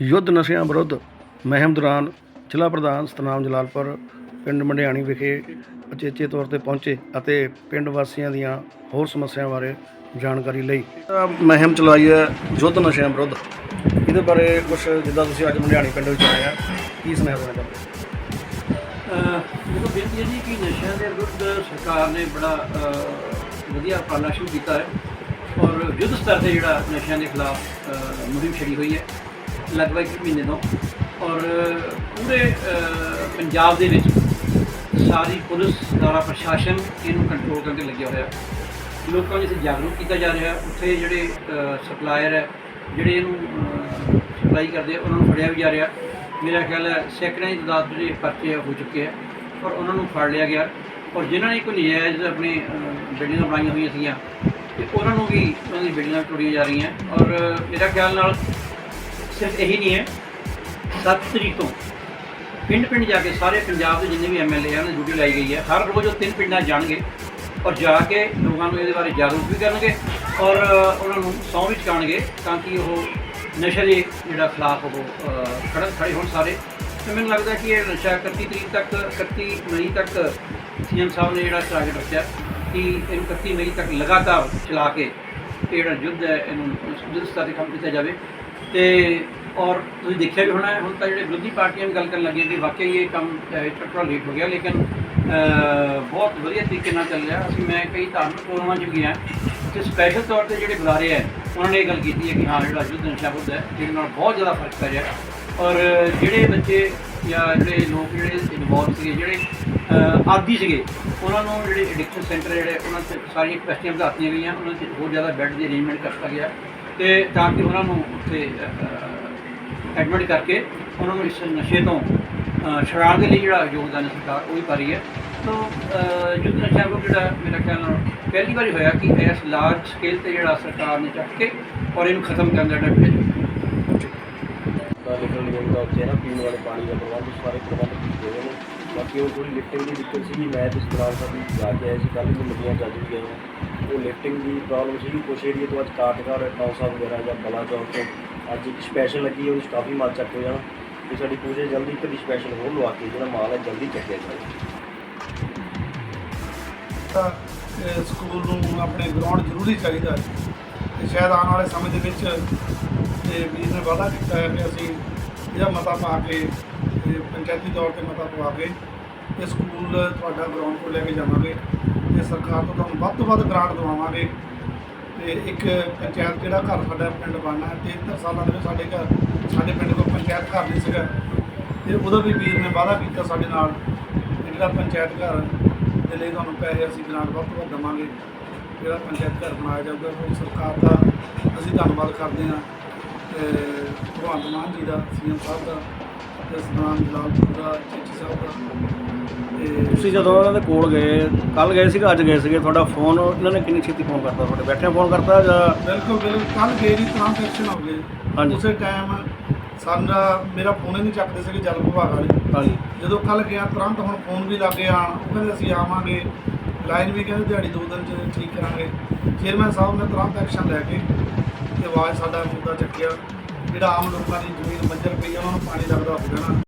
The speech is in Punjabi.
ਯੁੱਧ ਨਸ਼ਿਆਂ ਵਿਰੁੱਧ ਮਹਿਮ ਦੌਰਾਨ ਜ਼ਿਲ੍ਹਾ ਪ੍ਰਧਾਨ ਸਤਨਾਮ ਜਲਾਲਪੁਰ ਪਿੰਡ ਮੰਡਿਆਣੀ ਵਿਖੇ ਅਚੇਚੇ ਤੌਰ ਤੇ ਪਹੁੰਚੇ ਅਤੇ ਪਿੰਡ ਵਾਸੀਆਂ ਦੀਆਂ ਹੋਰ ਸਮੱਸਿਆਵਾਂ ਬਾਰੇ ਜਾਣਕਾਰੀ ਲਈ। ਮੁਹਿੰਮ ਚਲਾਈ ਹੈ ਯੁੱਧ ਨਸ਼ਿਆਂ ਵਿਰੁੱਧ। ਇਹਦੇ ਬਾਰੇ ਕੁਝ ਜਿੱਦਾਂ ਤੁਸੀਂ ਅੱਜ ਮੰਡਿਆਣੀ ਪਿੰਡ ਵਿੱਚ ਆਏ ਆ, ਕੀ ਸੁਨੇਹਾ ਦੇਣਾ ਚਾਹੁੰਦੇ ਮੈਨੂੰ ਬੇਨਤੀ ਹੈ ਜੀ ਕਿ ਨਸ਼ਿਆਂ ਦੇ ਵਿਰੁੱਧ ਸਰਕਾਰ ਨੇ ਬੜਾ ਵਧੀਆ ਉਪਰਾਲਾ ਸ਼ੁਰੂ ਕੀਤਾ ਹੈ। ਔਰ ਯੁੱਧ ਸਤਰ ਤੇ ਜਿਹੜਾ ਨਸ਼ਿਆਂ ਦੇ ਖਿਲਾਫ ਮੁਹਿੰਮ ਛੜੀ ਹੋਈ ਹੈ। ਲਗਭਗ ਇੱਕ ਮਹੀਨੇ ਤੋਂ। ਔਰ ਪੂਰੇ ਪੰਜਾਬ ਦੇ ਵਿੱਚ ਸਾਰੀ ਪੁਲਿਸ ਸਾਰਾ ਪ੍ਰਸ਼ਾਸਨ ਇਹਨੂੰ ਕੰਟਰੋਲ ਕਰਨ ਤੇ ਲੱਗਿਆ ਹੋਇਆ। ਲੋਕਾਂ ਨੂੰ ਇਸ ਜਾਗਰੂਕ ਕੀਤਾ ਜਾ ਰਿਹਾ। ਉੱਥੇ ਜਿਹੜੇ ਸਪਲਾਇਰ ਹੈ ਜਿਹੜੇ ਇਹਨੂੰ ਸਪਲਾਈ ਕਰਦੇ ਉਹਨਾਂ ਨੂੰ ਫੜਿਆ ਵੀ ਜਾ ਰਿਹਾ। ਮੇਰਾ ਖਿਆਲ ਹੈ ਸੈਕੜਾਂ ਦੀ ਤਾਦਾਦ ਜਿਹੜੇ ਪਰਚੇ ਹੋ ਚੁੱਕੇ ਆ ਔਰ ਉਹਨਾਂ ਨੂੰ ਫੜ ਲਿਆ ਗਿਆ। ਔਰ ਜਿਨ੍ਹਾਂ ਨੇ ਕੋਈ ਨਜਾਇਜ਼ ਆਪਣੇ ਅਹ, ਬਿਲਡਿੰਗਾਂ ਬਣਾਈਆਂ ਹੋਈਆਂ ਸੀਗੀਆਂ ਤੇ ਉਹਨਾਂ ਨੂੰ ਵੀ ਉਹਨਾਂ ਦੀ ਬਿਲਡਿੰਗਾਂ ਤੋੜੀਆਂ ਜਾ ਰਹੀਆਂ। ਔਰ ਮੇਰਾ ਖਿਆਲ ਨਾਲ ਸਿਰਫ ਇਹੀ ਨਹੀਂ ਹੈ 7 ਤਰੀਕ ਤੋਂ ਪਿੰਡ ਪਿੰਡ ਜਾ ਕੇ ਸਾਰੇ ਪੰਜਾਬ ਦੇ ਜਿੰਨੇ ਵੀ ਐਮਐਲਏ ਆ, ਉਹਨਾਂ ਦੀ ਡਿਊਟੀ ਲਾਈ ਗਈ ਹੈ। ਹਰ ਰੋਜ਼ ਉਹ ਤਿੰਨ ਪਿੰਡਾਂ 'ਚ ਜਾਣਗੇ ਔਰ ਜਾ ਕੇ ਲੋਕਾਂ ਨੂੰ ਇਹਦੇ ਬਾਰੇ ਜਾਗਰੂਕ ਵੀ ਕਰਨਗੇ ਔਰ ਉਹਨਾਂ ਨੂੰ ਸਹੁੰ ਵੀ ਚੁਕਾਉਣਗੇ ਤਾਂ ਕਿ ਉਹ ਨਸ਼ੇ ਦੇ ਜਿਹੜਾ ਖਿਲਾਫ ਉਹ ਖੜਨ ਖੜੇ ਹੋਣ ਸਾਰੇ। ਤੇ ਮੈਨੂੰ ਲੱਗਦਾ ਕਿ ਇਹ ਨਸ਼ਾ 31 ਤਰੀਕ ਤੱਕ 31 ਮਈ ਤੱਕ ਸੀਐਮ ਸਾਹਿਬ ਨੇ ਜਿਹੜਾ ਟਾਰਗੇਟ ਰੱਖਿਆ ਕਿ ਇਹਨੂੰ 31 ਮਈ ਤੱਕ ਲਗਾਤਾਰ ਚਲਾ ਕੇ ਇਹ ਜਿਹੜਾ ਯੁੱਧ ਹੈ, ਇਹਨੂੰ ਯੁੱਧ ਸਤਰ ਤੇ ਕੀਤਾ ਜਾਵੇ। ਤੇ ਔਰ ਤੁਸੀਂ ਦੇਖਿਆ ਵੀ ਹੋਣਾ ਹੁਣ ਤਾਂ ਜਿਹੜੇ ਵਿਰੋਧੀ ਪਾਰਟੀਆਂ ਵੀ ਗੱਲ ਕਰਨ ਲੱਗੀਆਂ ਕਿ ਵਾਕਈ ਇਹ ਕੰਮ ਅਹ, ਲੇਟ ਹੋ ਗਿਆ ਲੇਕਿਨ ਬਹੁਤ ਵਧੀਆ ਤਰੀਕੇ ਨਾਲ ਚੱਲ ਰਿਹਾ। ਅਸੀਂ ਮੈਂ ਕਈ ਧਾਰਮਿਕ ਪ੍ਰੋਗਰਾਮਾਂ 'ਚ ਗਿਆ ਤੇ ਸਪੈਸ਼ਲ ਤੌਰ ਤੇ ਜਿਹੜੇ ਬੁਲਾਰੇ ਹੈ ਉਹਨਾਂ ਨੇ ਇਹ ਗੱਲ ਕੀਤੀ ਹੈ ਕਿ ਹਾਂ ਜਿਹੜਾ ਯੁੱਧ ਨਸ਼ਾ ਬੁੱਧ ਹੈ ਜਿਹਦੇ ਨਾਲ ਬਹੁਤ ਜ਼ਿਆਦਾ ਫ਼ਰਕ ਪੈ ਰਿਹਾ। ਔਰ ਜਿਹੜੇ ਬੱਚੇ ਜਾਂ ਜਿਹੜੇ ਲੋਕ ਜਿਹੜੇ ਇਨਵੋਲਵ ਸੀਗੇ ਜਿਹੜੇ ਆਦੀ ਸੀਗੇ ਉਹਨਾਂ ਨੂੰ ਜਿਹੜੇ ਐਡਿਕਸ਼ਨ ਸੈਂਟਰ ਜਿਹੜੇ ਉਹਨਾਂ 'ਚ ਸਾਰੀਆਂ ਕਪੈਸਿਟੀਆਂ ਵਧਾਤੀਆਂ ਗਈਆਂ ਉਹਨਾਂ 'ਚ ਹੋਰ ਜ਼ਿਆਦਾ ਬੈੱਡ ਦੀ ਅਰੇਂਜਮੈਂਟ ਕਰਤਾ ਗਿਆ। ਤੇ ਤਾਂ ਕਿ ਉਹਨਾਂ ਨੂੰ ਉੱਥੇ ਐਡਮਿਟ ਕਰਕੇ ਉਹਨਾਂ ਨੂੰ ਇਸ ਨਸ਼ੇ ਤੋਂ ਛੁਡਾਉਣ ਦੇ ਲਈ ਜਿਹੜਾ ਯੋਗਦਾਨ ਹੈ ਸਰਕਾਰ, ਉਹ ਵੀ ਪਾ ਰਹੀ ਹੈ। ਤੋ ਯੁੱਧ ਨਸ਼ਾ ਵਿਰੁੱਧ ਜਿਹੜਾ ਮੇਰਾ ਖਿਆਲ ਨਾਲ ਪਹਿਲੀ ਵਾਰੀ ਹੋਇਆ ਕਿ ਇਸ ਲਾਰਜ ਸਕੇਲ ਤੇ ਜਿਹੜਾ ਸਰਕਾਰ ਨੇ ਚੱਕ ਕੇ ਔਰ ਇਹਨੂੰ ਖਤਮ ਕਰਨ ਦਾ ਡਰ ਲਿਖਣ ਲਈ ਦਾ ਉੱਥੇ ਨਾ, ਪੀਣ ਵਾਲੇ ਪਾਣੀ ਦਾ ਪ੍ਰਬੰਧ, ਸਾਰੇ ਪ੍ਰਬੰਧ ਕੀਤੇ ਹੋਏ ਬਾਕੀ ਉਹ ਥੋੜੀ ਲਿਫਟਿੰਗ ਦੀ ਦਿੱਕਤ ਸੀਗੀ, ਮੈਂ ਤੇ ਸਤਰਾਲ ਸਾਹਿਬ ਜਾ ਕੇ ਆਏ ਸੀ, ਕੱਲ੍ਹ ਨੂੰ ਲੱਗੀਆਂ ਚੱਜ ਵੀ ਗਏ ਉਹ ਲਿਫਟਿੰਗ ਦੀ ਪ੍ਰੋਬਲਮ ਸੀਗੀ, ਕੁਛ ਏਰੀਏ ਤੋਂ ਅੱਜ ਕਾਟਗੜ ਟੌਸਾ ਵਗੈਰਾ ਜਾਂ ਬਲਾ ਚੌਕ ਤੋਂ ਅੱਜ ਇੱਕ ਸਪੈਸ਼ਲ ਲੱਗੀ ਉਹਦੇ 'ਚ ਕਾਫੀ ਮਾਲ ਚੱਕ ਹੋ ਜਾਣਾ। ਤੇ ਸਾਡੀ ਪੂਜੇ ਜਲਦੀ ਇੱਕ ਦੀ ਸਪੈਸ਼ਲ ਹੋਰ ਲਵਾ ਕੇ, ਜਿਹੜਾ ਮਾਲ ਹੈ ਜਲਦੀ ਚੱਕਿਆ ਜਾਵੇ। ਤਾਂ ਸਕੂਲ ਨੂੰ ਆਪਣੇ ਗਰਾਊਂਡ ਜ਼ਰੂਰੀ ਚਾਹੀਦਾ ਹੈ। ਤੇ ਸ਼ਾਇਦ ਆਉਣ ਵਾਲੇ ਸਮੇਂ ਦੇ ਵਿੱਚ ਤੇ ਵੀਰ ਨੇ ਵਾਅਦਾ ਕੀਤਾ ਹੈ ਕਿ ਅਸੀਂ ਇਹਦਾ ਮਤਾ ਪਾ ਕੇ ਤੇ ਪੰਚਾਇਤੀ ਤੌਰ ਤੇ ਮਤਾ ਪਵਾ ਕੇ ਇਹ ਸਕੂਲ ਤੁਹਾਡਾ ਗਰਾਊਂਡ ਕੋਲ ਲੈ ਕੇ ਜਾਵਾਂਗੇ ਤੇ ਸਰਕਾਰ ਤੋਂ ਤੁਹਾਨੂੰ ਵੱਧ ਤੋਂ ਵੱਧ ਗ੍ਰਾਂਟ ਦਿਵਾਵਾਂਗੇ। ਤੇ ਇੱਕ ਪੰਚਾਇਤ ਜਿਹੜਾ ਘਰ ਸਾਡਾ ਪਿੰਡ ਬਣਨਾ ਹੈ 73 ਸਾਲਾਂ ਦੇ ਵਿੱਚ ਸਾਡੇ ਘਰ, ਸਾਡੇ ਪਿੰਡ ਕੋਲ ਪੰਚਾਇਤ ਘਰ ਨਹੀਂ ਸੀਗਾ। ਤੇ ਉਹਦਾ ਵੀ ਵੀਰ ਨੇ ਵਾਅਦਾ ਕੀਤਾ ਸਾਡੇ ਨਾਲ ਜਿਹੜਾ ਪੰਚਾਇਤ ਘਰ ਦੇ ਲਈ ਤੁਹਾਨੂੰ ਪੈਸੇ ਅਸੀਂ ਗ੍ਰਾਂਟ ਵੱਧ ਤੋਂ ਵੱਧ ਦੇਵਾਂਗੇ, ਜਿਹੜਾ ਪੰਚਾਇਤ ਘਰ ਬਣਾਇਆ ਜਾਊਗਾ, ਉਹ ਸਰਕਾਰ ਦਾ ਅਸੀਂ ਧੰਨਵਾਦ ਕਰਦੇ ਹਾਂ। ਭਗਵੰਤ ਮਾਨ ਜੀ ਦਾ, ਸੀਐਮ ਸਾਹਿਬ ਦਾ ਜਲਾਲਪੁਰ ਚੀਚੀ ਸਾਹਿਬ ਦਾ। ਤੁਸੀਂ ਜਦੋਂ ਉਹਨਾਂ ਦੇ ਕੋਲ ਗਏ ਕੱਲ ਗਏ ਸੀਗਾ ਅੱਜ ਗਏ ਸੀਗੇ ਤੁਹਾਡਾ ਫੋਨ ਇਹਨਾਂ ਨੇ ਕਿੰਨੀ ਛੇਤੀ ਫੋਨ ਕਰਤਾ ਤੁਹਾਡੇ? ਬੈਠਿਆਂ ਫੋਨ ਕਰਤਾ ਜਾਂ ਬਿਲਕੁਲ ਬਿਲਕੁਲ। ਕੱਲ ਗਏ ਜੀ ਤੁਰੰਤ ਐਕਸ਼ਨ ਹੋ ਗਏ। ਹਾਂਜੀ। ਉਸੇ ਟਾਈਮ ਸਾਡਾ ਮੇਰਾ ਫੋਨ ਹੀ ਨਹੀਂ ਚੱਕਦੇ ਸੀਗੇ ਜਲ ਵਿਭਾਗ ਵਾਲੇ। ਹਾਂਜੀ। ਜਦੋਂ ਕੱਲ ਗਿਆ ਤੁਰੰਤ ਹੁਣ ਫੋਨ ਵੀ ਲੱਗੇ ਆਣ ਉਹ ਕਹਿੰਦੇ ਅਸੀਂ ਆਵਾਂਗੇ। ਲਾਈਨ ਵੀ ਕਹਿੰਦੇ ਦਿਹਾੜੀ ਦੋ ਦਿਨ ਚ ਠੀਕ ਕਰਾਂਗੇ। ਚੇਅਰਮੈਨ ਸਾਹਿਬ ਨੇ ਤੁਰੰਤ ਐਕਸ਼ਨ ਲੈ ਕੇ ਤੇ ਆਵਾਜ਼ ਸਾਡਾ ਮੁੱਦਾ ਚੱਕਿਆ। ਜਿਹੜਾ ਆਮ ਲੋਕਾਂ ਦੀ ਜ਼ਮੀਨ ਬੰਜਰ ਪਈ ਆ ਉਹਨਾਂ ਨੂੰ ਪਾਣੀ ਲੱਗਦਾ ਹੋ ਜਾਣਾ